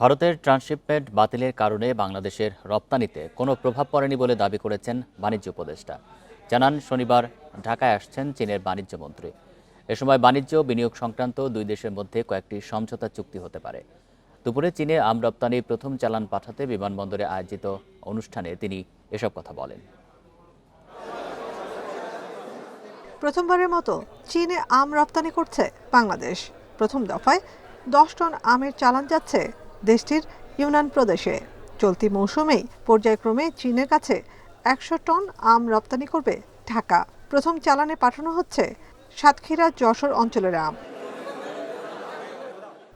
ভারতের ট্রান্সশিপমেন্ট বাতিলের কারণে বাংলাদেশের রপ্তানিতে কোনো প্রভাব পড়েনি বলে দাবি করেছেন বাণিজ্য উপদেষ্টা। জানান, শনিবার ঢাকায় আসছেন চীনের বাণিজ্য মন্ত্রী। এ সময় বাণিজ্য বিনিয়োগ সংক্রান্ত দুই দেশের মধ্যে কয়েকটি সমঝোতা চুক্তি হতে পারে। দুপুরে চীনে আম রপ্তানির প্রথম চালান পাঠাতে বিমানবন্দরে আয়োজিত অনুষ্ঠানে তিনি এসব কথা বলেন। প্রথমবারের মতো চীনে আম রপ্তানি করছে বাংলাদেশ। প্রথম দফায় দশ টন আমের চালান যাচ্ছে দেশটির ইউনান প্রদেশে। চলতি মৌসুমেই পর্যায়ক্রমে চীনের কাছে একশো টন আম রপ্তানি করবে ঢাকা। প্রথম চালানে পাঠানো হচ্ছে সাতক্ষীরা যশোর অঞ্চলের আম।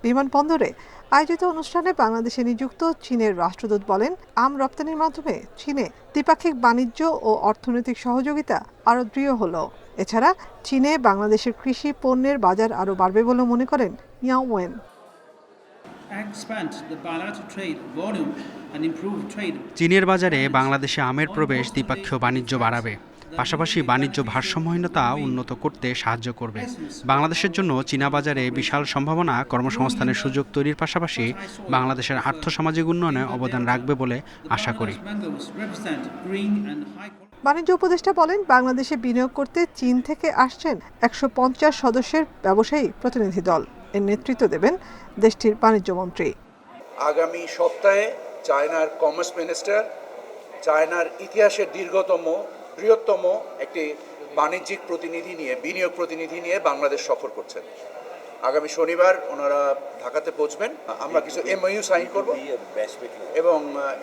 বিমানবন্দরে আয়োজিত অনুষ্ঠানে বাংলাদেশে নিযুক্ত চীনের রাষ্ট্রদূত বলেন, আম রপ্তানির মাধ্যমে চীনে দ্বিপাক্ষিক বাণিজ্য ও অর্থনৈতিক সহযোগিতা আরও দৃঢ় হলো। এছাড়া চীনে বাংলাদেশের কৃষি পণ্যের বাজার আরও বাড়বে বলে মনে করেন ইয়াও চীনের বাজারে বাংলাদেশে আমের প্রবেশ দ্বিপক্ষীয় বাণিজ্য বাড়াবে। পাশাপাশি বাণিজ্য ভারসাম্যহীনতা উন্নত করতে সাহায্য করবে। বাংলাদেশের জন্য চীনা বাজারে বিশাল সম্ভাবনা কর্মসংস্থানের সুযোগ তৈরির পাশাপাশি বাংলাদেশের আর্থসামাজিক উন্নয়নে অবদান রাখবে বলে আশা করি। বাণিজ্য উপদেষ্টা বলেন বাংলাদেশে বিনিয়োগ করতে চীন থেকে আসছেন একশো পঞ্চাশ সদস্যের ব্যবসায়ী প্রতিনিধি দল। এর নেতৃত্ব দেবেন দেশটির বাণিজ্য মন্ত্রী। আগামী সপ্তাহে চায়নার কমার্স মিনিস্টার, চায়নার ইতিহাসের দীর্ঘতম, বৃহত্তম একটি বাণিজ্যিক প্রতিনিধি নিয়ে, বিনিয়োগ প্রতিনিধি নিয়ে বাংলাদেশ সফর করছেন। আগামী শনিবার ওনারা ঢাকাতে পৌঁছবেন। আমরা কিছু এমওইউ সাইন করব। এবং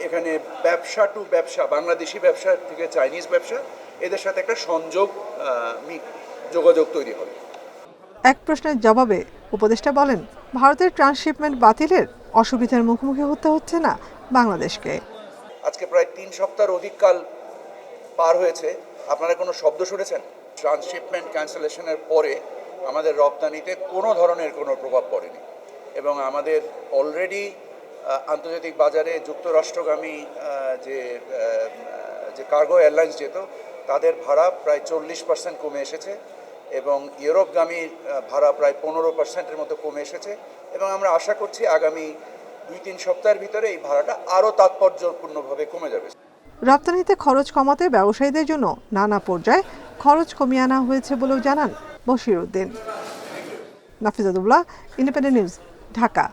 এখানে ব্যবসা টু ব্যবসা, বাংলাদেশি ব্যবসা থেকে চাইনিজ ব্যবসা, এদের সাথে একটা সংযোগ যোগাযোগ তৈরি হবে। এক প্রশ্নের জবাবে উপদেষ্টা বলেন ভারতের ট্রান্সশিপমেন্ট বাতিলের অসুবিধার মুখোমুখি হতে হচ্ছে না বাংলাদেশকে। আজকে প্রায় তিন সপ্তাহের অধিক কাল পার হয়েছে। আপনারা কোনো শব্দ শুনেছেন? ট্রান্সশিপমেন্ট ক্যান্সেলেশনের পরে আমাদের রপ্তানিতে কোনো ধরনের কোনো প্রভাব পড়েনি। এবং আমাদের অলরেডি আন্তর্জাতিক বাজারে যুক্তরাষ্ট্রগামী যে যে কার্গো এয়ারলাইন্স যেত তাদের ভাড়া প্রায় চল্লিশ পার্সেন্ট কমে এসেছে। এবং ইউরোপগামী ভাড়া প্রায় পনেরো পার্সেন্টের মতো কমে এসেছে এবং আমরা আশা করছি আগামী দুই তিন সপ্তাহের ভিতরে এই ভাড়াটা আরও তাৎপর্যপূর্ণভাবে কমে যাবে। রপ্তানিতে খরচ কমাতে ব্যবসায়ীদের জন্য নানা পর্যায়ে খরচ কমিয়ে আনা হয়েছে বলেও জানান Bashir Uddin. Nafizadullah independent news Dhaka.